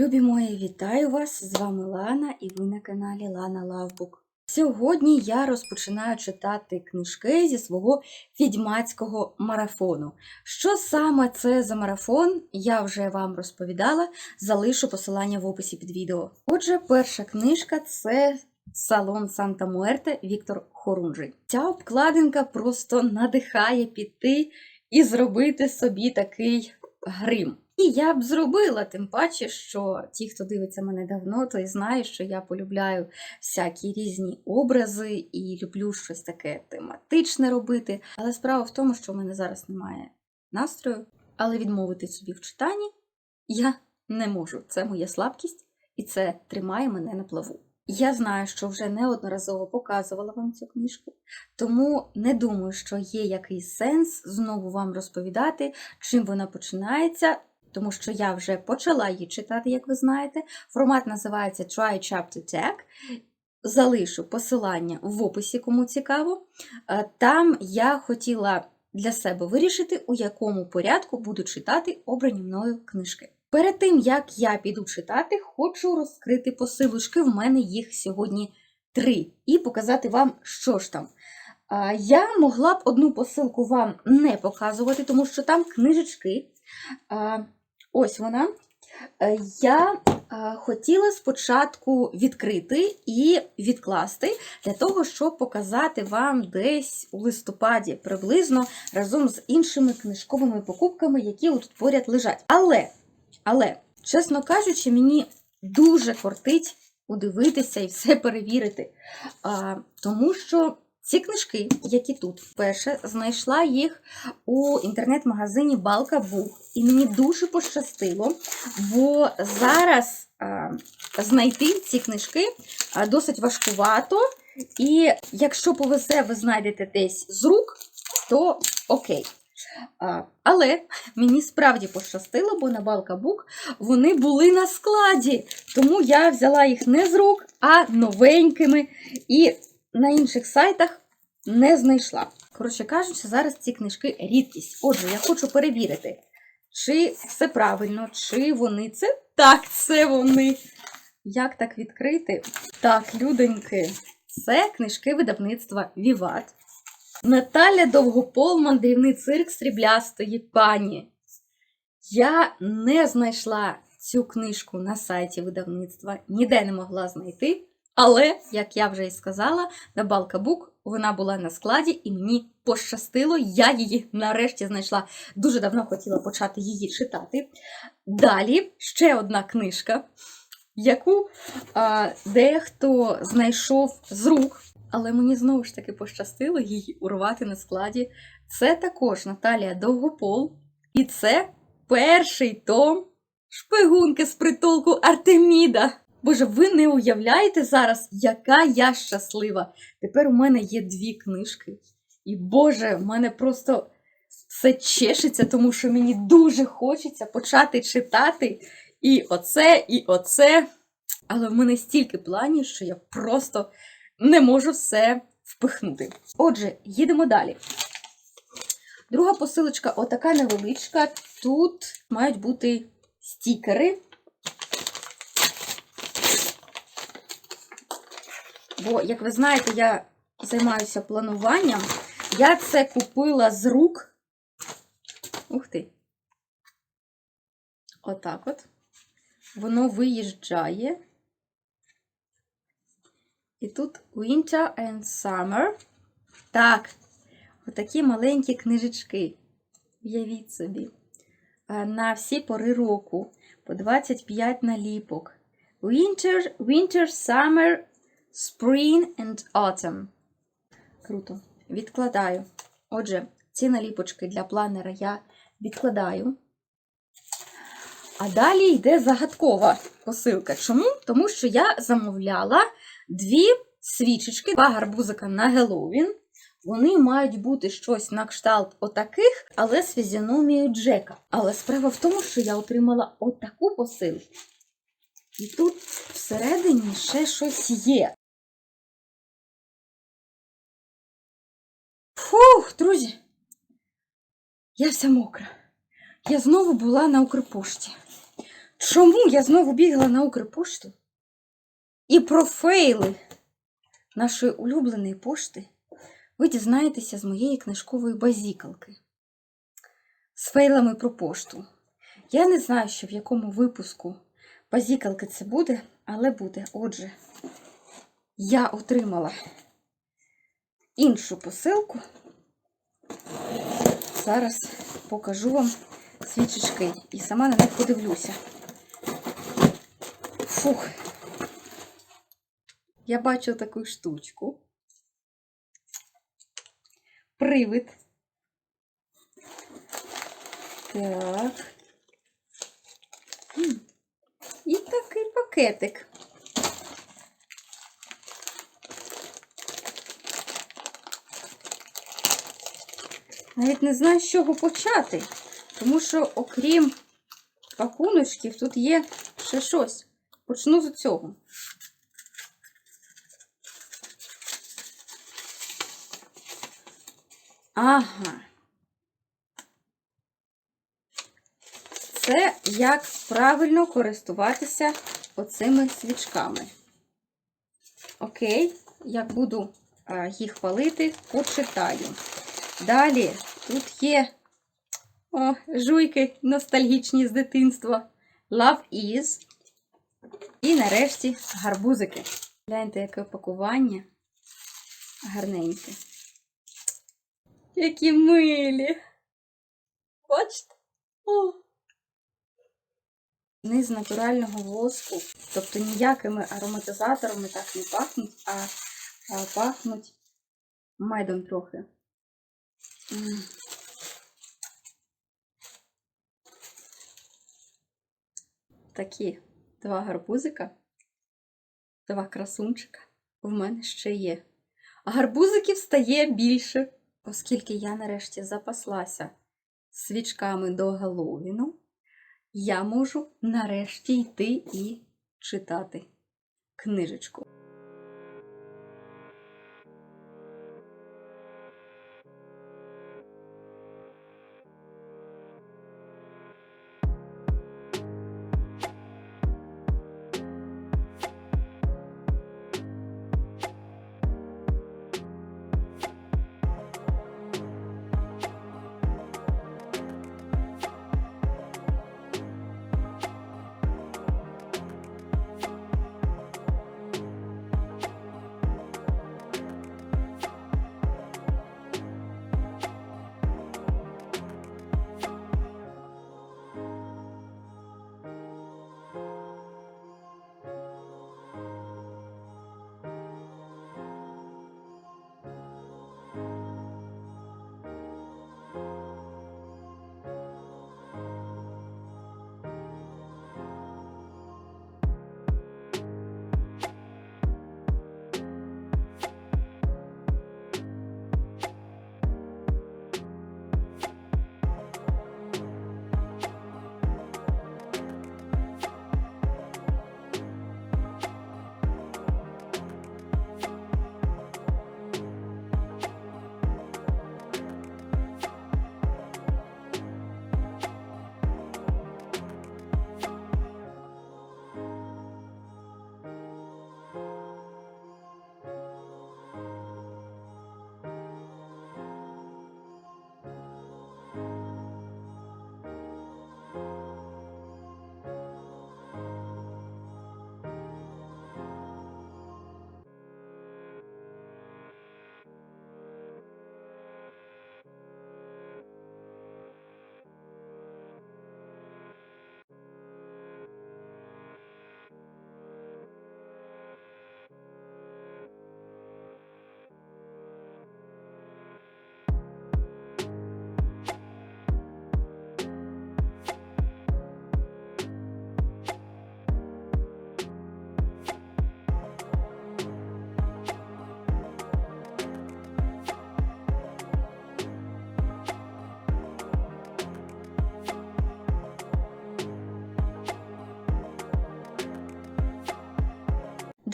Любі мої, вітаю вас! З вами Лана і ви на каналі Лана Лавбук. Сьогодні я розпочинаю читати книжки зі свого відьмацького марафону. Що саме це за марафон, я вже вам розповідала, залишу посилання в описі під відео. Отже, перша книжка це Салон Санта Муерте Віктор Хорунжий. Ця обкладинка просто надихає піти і зробити собі такий грим. І я б зробила, тим паче, що ті, хто дивиться мене давно, той знає, що я полюбляю всякі різні образи і люблю щось таке тематичне робити. Але справа в тому, що в мене зараз немає настрою, але відмовити собі в читанні я не можу. Це моя слабкість, і це тримає мене на плаву. Я знаю, що вже неодноразово показувала вам цю книжку, тому не думаю, що є якийсь сенс знову вам розповідати, чим вона починається, тому що я вже почала її читати, як ви знаєте. Формат називається Try Chapter Tag. Залишу посилання в описі, кому цікаво. Е, Там я хотіла для себе вирішити, у якому порядку буду читати обрані мною книжки. Перед тим, як я піду читати, хочу розкрити посилочки. В мене їх сьогодні три, і показати вам, що ж там. Я могла б одну посилку вам не показувати, тому що там книжечки. Ось вона. Е, Я хотіла спочатку відкрити і відкласти для того, щоб показати вам десь у листопаді приблизно разом з іншими книжковими покупками, які тут поряд лежать. Але, але, чесно кажучи, мені дуже кортить удивитися і все перевірити. Тому що ці книжки, які тут, вперше знайшла їх у інтернет-магазині Балка Бух. І мені дуже пощастило, бо зараз а, знайти ці книжки досить важкувато. І якщо повезе, ви знайдете десь з рук, то окей. А, але мені справді пощастило, бо на Балкабук вони були на складі. Тому я взяла їх не з рук, а новенькими. І на інших сайтах не знайшла. Коротше кажучи, зараз ці книжки рідкість. Отже, я хочу перевірити, чи все правильно, чи вони це. Так, це вони. Як так відкрити? Так, людоньки, це книжки видавництва Віват. Наталя Довгопол, мандрівний цирк сріблястої пані. Я не знайшла цю книжку на сайті видавництва, ніде не могла знайти. Але, як я вже і сказала, на Балкабук вона була на складі, і мені пощастило, я її нарешті знайшла. Дуже давно хотіла почати її читати. Далі ще одна книжка, яку а, дехто знайшов з рук, але мені знову ж таки пощастило її урвати на складі. Це також Наталія Довгопол, і це перший том шпигунки з притулку Артеміда. Боже, ви не уявляєте зараз, яка я щаслива. Тепер у мене є дві книжки. І Боже, в мене просто все чешеться, тому що мені дуже хочеться почати читати і оце, і оце. Але в мене стільки планів, що я просто не можу все впихнути. Отже, їдемо далі. Друга посилочка отака невеличка. Тут мають бути стікери. Бо, як ви знаєте, я займаюся плануванням. Я це купила з рук. Ух ти. Отак от. Воно виїжджає. І тут Winter and Summer. Так, отакі маленькі книжечки. Уявіть собі. На всі пори року. По 25 наліпок. Winter, Winter, Summer, Spring and Autumn. Круто. Відкладаю. Отже, ці наліпочки для планера я відкладаю. А далі йде загадкова посилка. Чому? Тому що я замовляла дві свічечки, два гарбузика на Геловін. Вони мають бути щось на кшталт отаких, але з фізіономією Джека. Але справа в тому, що я отримала отаку посилку. І тут всередині ще щось є. Фух, друзі, я вся мокра. Я знову була на Укрпошті. Чому я знову бігла на Укрпошту? І про фейли нашої улюбленої пошти ви дізнаєтеся з моєї книжкової базікалки з фейлами про пошту. Я не знаю, ще в якому випуску базікалки це буде, але буде. Отже, я отримала іншу посилку. Зараз покажу вам свічечки і сама на них подивлюся. Фух. Я бачу таку штучку. Привид. Так. І такий пакетик. Навіть не знаю, з чого почати, тому що, окрім пакуночків, тут є ще щось. Почну з цього. Ага. Це як правильно користуватися оцими свічками. Окей, як буду їх палити, почитаю. Далі тут є о, жуйки ностальгічні з дитинства. Love is. І нарешті гарбузики. Гляньте, яке пакування гарненьке. Які милі. Бачите? О. Вони з натурального воску, тобто ніякими ароматизаторами так не пахнуть, а, а пахнуть медом трохи. Такі два гарбузика, два красунчика в мене ще є. А гарбузиків стає більше, оскільки я нарешті запаслася свічками до Галовіну, я можу нарешті йти і читати книжечку.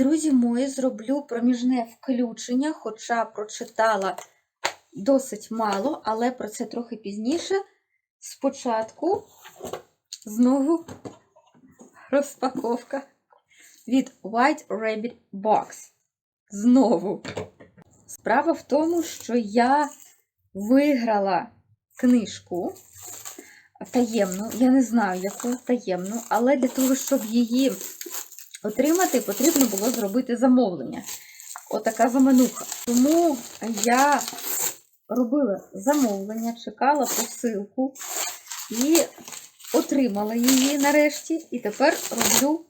Друзі мої, зроблю проміжне включення, хоча прочитала досить мало, але про це трохи пізніше. Спочатку знову розпаковка від White Rabbit Box. Знову. Справа в тому, що я виграла книжку таємну, я не знаю, яку таємну, але для того, щоб її отримати, потрібно було зробити замовлення. Отака замануха. Тому я робила замовлення, чекала посилку і отримала її нарешті. І тепер роблю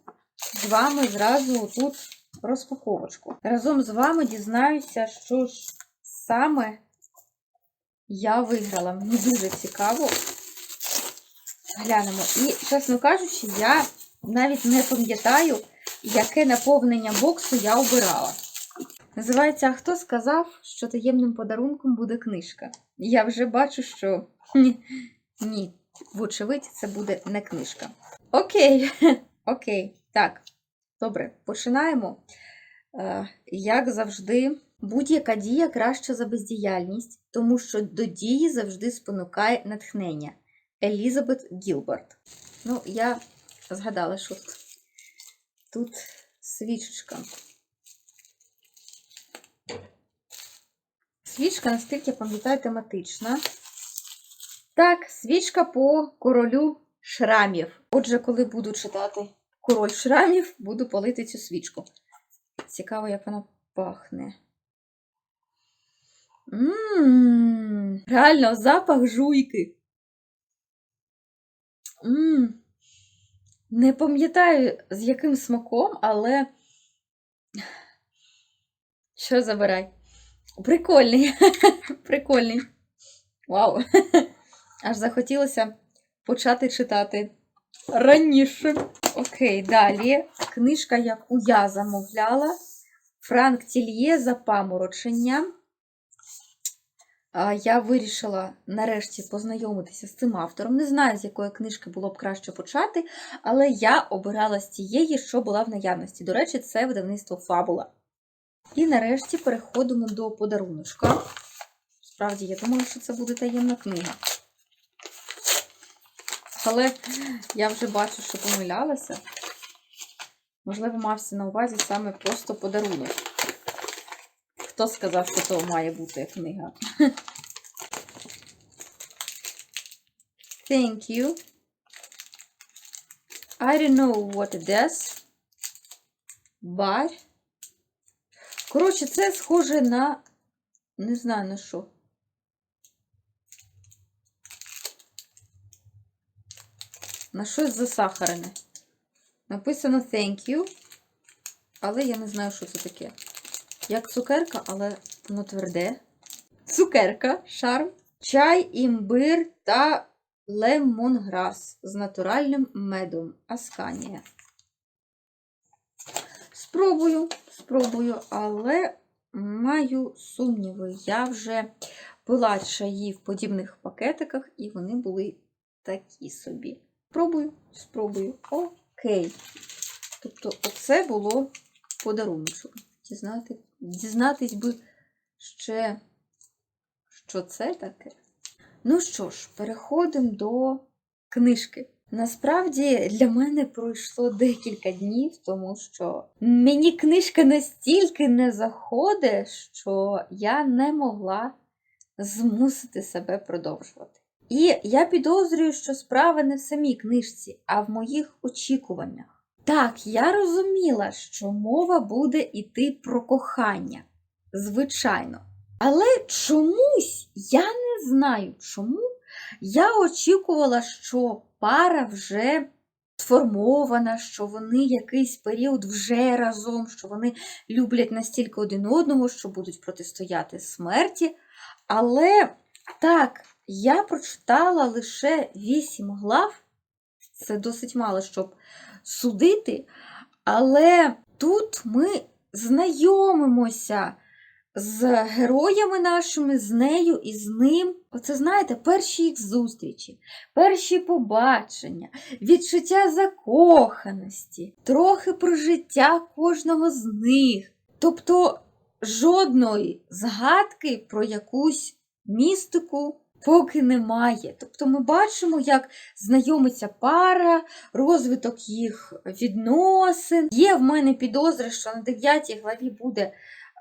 з вами зразу тут розпаковочку. Разом з вами дізнаюся, що ж саме я виграла. Мені дуже цікаво. Глянемо. І, чесно кажучи, я навіть не пам'ятаю, яке наповнення боксу я обирала. Називається А хто сказав, що таємним подарунком буде книжка? Я вже бачу, що ні, ні, вочевидь, це буде не книжка. Окей, окей, так. Добре, починаємо. Е, Як завжди, будь-яка дія краща за бездіяльність, тому що до дії завжди спонукає натхнення. Елізабет Гілберт. Ну, я згадала, що тут, свічечка. Свічка, наскільки я пам'ятаю, тематична. Так, свічка по королю шрамів. Отже, коли буду читати король шрамів, буду палити цю свічку. Цікаво, як вона пахне. Ммм, реально запах жуйки. Ммм. Не пам'ятаю, з яким смаком, але. Що забирай? Прикольний. Прикольний. Вау. Аж захотілося почати читати раніше. Окей, далі. Книжка, яку я замовляла. Франк Тільє запаморочення. Я вирішила нарешті познайомитися з цим автором. Не знаю, з якої книжки було б краще почати, але я обирала з тієї, що була в наявності. До речі, це видавництво Фабула. І нарешті переходимо до подаруночка. Справді, я думала, що це буде таємна книга. Але я вже бачу, що помилялася. Можливо, мався на увазі саме просто подарунок. Хто сказав, що то має бути книга? Thank you. I don't know what it is. But. Коротше, це схоже на. Не знаю на що. На щось засахарене. Написано thank you. Але я не знаю, що це таке. Як цукерка, але воно тверде. Цукерка, шарм, чай, імбир та лемонграс з натуральним медом. Асканія. Спробую, спробую, але маю сумніви. Я вже пила чаї в подібних пакетиках, і вони були такі собі. Спробую, спробую. Окей. Тобто, оце було подарунок. Дізнати, дізнатись би ще, що це таке. Ну що ж, переходимо до книжки. Насправді для мене пройшло декілька днів, тому що мені книжка настільки не заходить, що я не могла змусити себе продовжувати. І я підозрюю, що справа не в самій книжці, а в моїх очікуваннях. Так, я розуміла, що мова буде йти про кохання, звичайно. Але чомусь я не знаю чому. Я очікувала, що пара вже сформована, що вони якийсь період вже разом, що вони люблять настільки один одного, що будуть протистояти смерті. Але так, я прочитала лише вісім глав, це досить мало, щоб судити. Але тут ми знайомимося з героями нашими, з нею і з ним. Оце, знаєте, перші їх зустрічі, перші побачення, відчуття закоханості, трохи про життя кожного з них. Тобто жодної згадки про якусь містику, поки немає. Тобто ми бачимо, як знайомиться пара, розвиток їх відносин. Є в мене підозри, що на 9 главі буде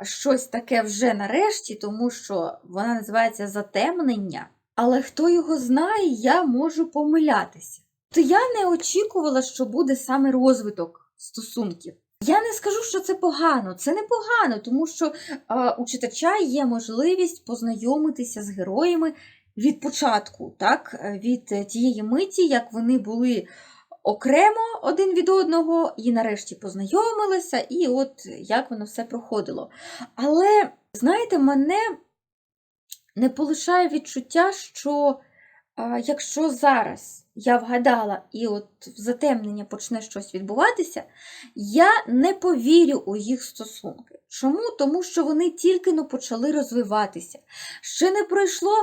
щось таке вже нарешті, тому що вона називається затемнення. Але хто його знає, я можу помилятися. То я не очікувала, що буде саме розвиток стосунків. Я не скажу, що це погано. Це не погано, тому що е, у читача є можливість познайомитися з героями від початку, так? е, від е, тієї миті, як вони були окремо один від одного, і нарешті познайомилися, і от як воно все проходило. Але, знаєте, мене не полишає відчуття, що якщо зараз я вгадала і от в затемнення почне щось відбуватися, я не повірю у їх стосунки. Чому? Тому що вони тільки почали розвиватися. Ще не пройшло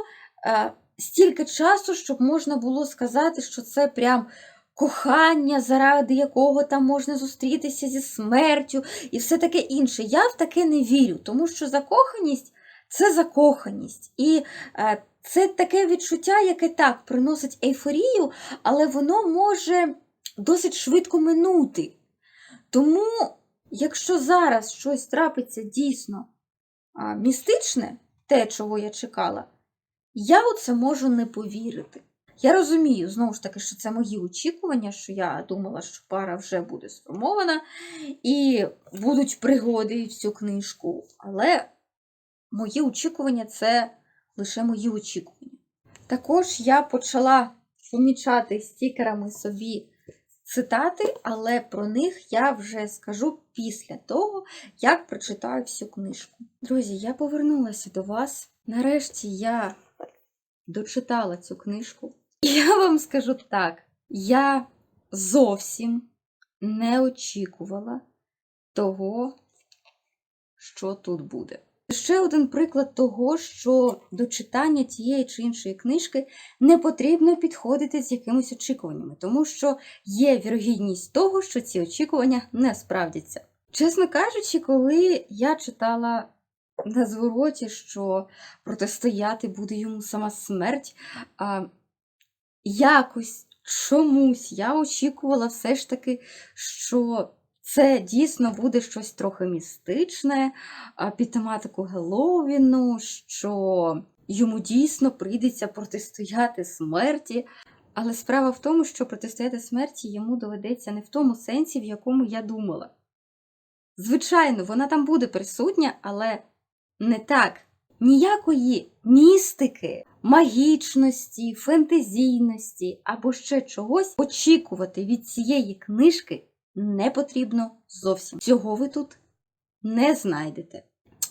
стільки часу, щоб можна було сказати, що це прям кохання, заради якого там можна зустрітися зі смертю і все таке інше. Я в таке не вірю, тому що закоханість це закоханість. І е, це таке відчуття, яке так приносить ейфорію, але воно може досить швидко минути. Тому, якщо зараз щось трапиться дійсно містичне, те, чого я чекала, я у це можу не повірити. Я розумію, знову ж таки, що це мої очікування, що я думала, що пара вже буде сформована і будуть пригоди в цю книжку. Але мої очікування це лише мої очікування. Також я почала помічати стікерами собі цитати, але про них я вже скажу після того, як прочитаю всю книжку. Друзі, я повернулася до вас. Нарешті я дочитала цю книжку. І я вам скажу так: я зовсім не очікувала того, що тут буде. Ще один приклад того, що до читання тієї чи іншої книжки не потрібно підходити з якимись очікуваннями, тому що є вірогідність того, що ці очікування не справдяться. Чесно кажучи, коли я читала на звороті, що протистояти буде йому сама смерть, а, якось чомусь я очікувала все ж таки, що це дійсно буде щось трохи містичне під тематику Геловіну, що йому дійсно прийдеться протистояти смерті. Але справа в тому, що протистояти смерті йому доведеться не в тому сенсі, в якому я думала. Звичайно, вона там буде присутня, але не так. Ніякої містики, магічності, фентезійності або ще чогось очікувати від цієї книжки не потрібно зовсім. Цього ви тут не знайдете.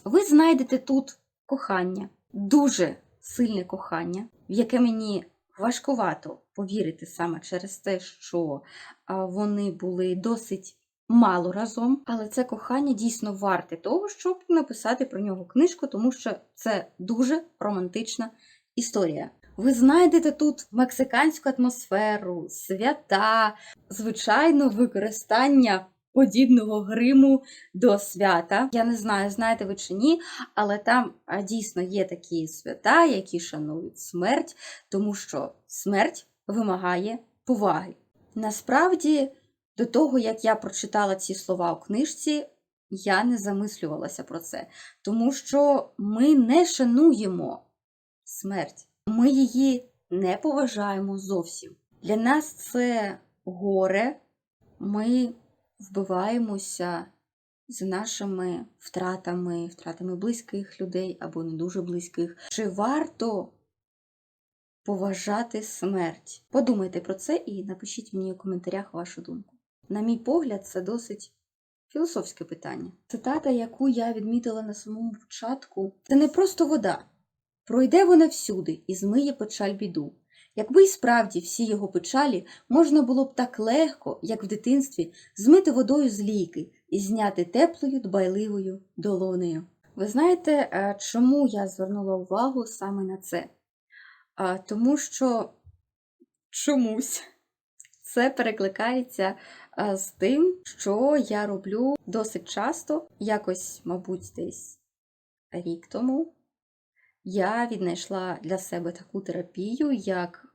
Ви знайдете тут кохання, дуже сильне кохання, в яке мені важкувато повірити саме через те, що вони були досить мало разом, але це кохання дійсно варте того, щоб написати про нього книжку, тому що це дуже романтична історія. Ви знайдете тут мексиканську атмосферу, свята, звичайно, використання подібного гриму до свята. Я не знаю, знаєте ви чи ні, але там дійсно є такі свята, які шанують смерть, тому що смерть вимагає поваги. Насправді, до того, як я прочитала ці слова у книжці, я не замислювалася про це, тому що ми не шануємо смерть. Ми її не поважаємо зовсім. Для нас це горе, ми вбиваємося з нашими втратами, втратами близьких людей або не дуже близьких. Чи варто поважати смерть? Подумайте про це і напишіть мені у коментарях вашу думку. На мій погляд, це досить філософське питання. Цитата, яку я відмітила на самому початку, це не просто вода. Пройде вона всюди і змиє печаль біду. Якби й справді всі його печалі можна було б так легко, як в дитинстві, змити водою з лійки і зняти теплою дбайливою долонею. Ви знаєте, е, чому я звернула увагу саме на це? Тому що чомусь це перекликається з тим, що я роблю досить часто, якось, мабуть, десь рік тому. я віднайшла для себе таку терапію, як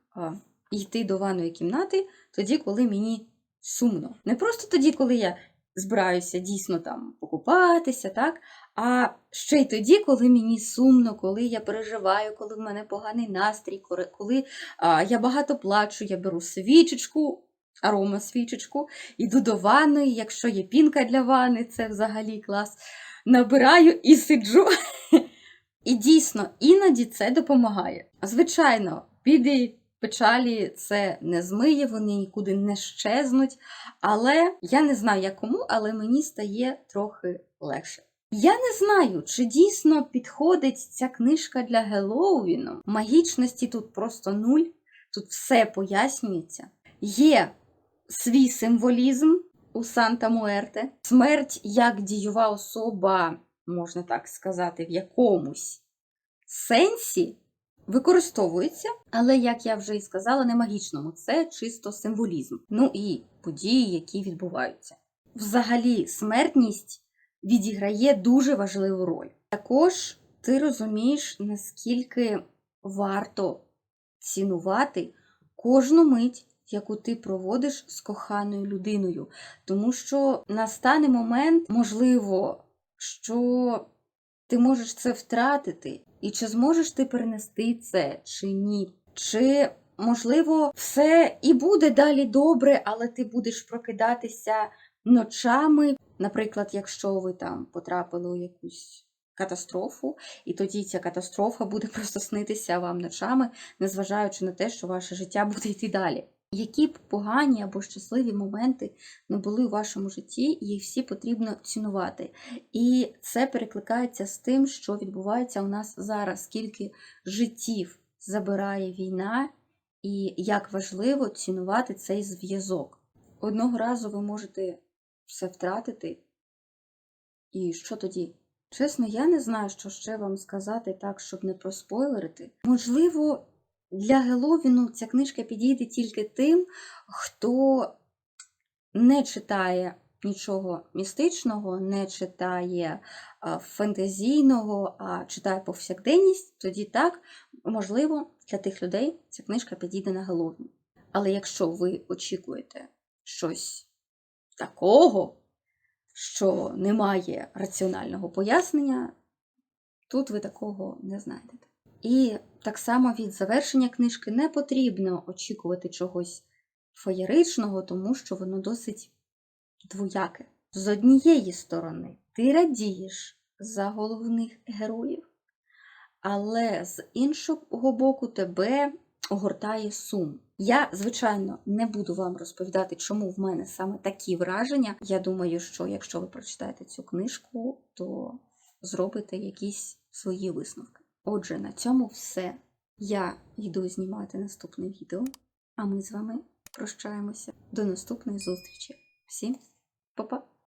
йти до ванної кімнати тоді, коли мені сумно. Не просто тоді, коли я збираюся дійсно там покупатися, так? А ще й тоді, коли мені сумно, коли я переживаю, коли в мене поганий настрій, коли а, я багато плачу, я беру свічечку, арома свічечку, іду до ванної, якщо є пінка для ванни, це взагалі клас. Набираю і сиджу. І дійсно, іноді це допомагає. Звичайно, біди, печалі це не змиє, вони нікуди не щезнуть. Але я не знаю, як кому, але мені стає трохи легше. Я не знаю, чи дійсно підходить ця книжка для Геловіну. Магічності тут просто нуль, тут все пояснюється. Є свій символізм у Санта Муерте. Смерть як дієва особа, можна так сказати, в якомусь сенсі використовується, але, як я вже і сказала, не магічному. Це чисто символізм. Ну і події, які відбуваються. Взагалі, смертність відіграє дуже важливу роль. Також ти розумієш, наскільки варто цінувати кожну мить, яку ти проводиш з коханою людиною. Тому що настане момент, можливо, що ти можеш це втратити, і чи зможеш ти перенести це, чи ні? Чи, можливо, все і буде далі добре, але ти будеш прокидатися ночами. Наприклад, якщо ви там потрапили у якусь катастрофу, і тоді ця катастрофа буде просто снитися вам ночами, незважаючи на те, що ваше життя буде йти далі. Які б погані або щасливі моменти не були у вашому житті, їх всі потрібно цінувати. І це перекликається з тим, що відбувається у нас зараз, скільки життів забирає війна, і як важливо цінувати цей зв'язок. Одного разу ви можете все втратити. І що тоді? Чесно, я не знаю, що ще вам сказати так, щоб не проспойлерити. Можливо, для Геловіну ця книжка підійде тільки тим, хто не читає нічого містичного, не читає а, фентезійного, а читає повсякденність, тоді так, можливо, для тих людей ця книжка підійде на Геловін. Але якщо ви очікуєте щось такого, що немає раціонального пояснення, тут ви такого не знайдете. І так само від завершення книжки не потрібно очікувати чогось феєричного, тому що воно досить двояке. З однієї сторони, ти радієш за головних героїв, але з іншого боку тебе огортає сум. Я, звичайно, не буду вам розповідати, чому в мене саме такі враження. Я думаю, що якщо ви прочитаєте цю книжку, то зробите якісь свої висновки. Отже, на цьому все. Я йду знімати наступне відео, а ми з вами прощаємося. До наступної зустрічі. Всім па-па!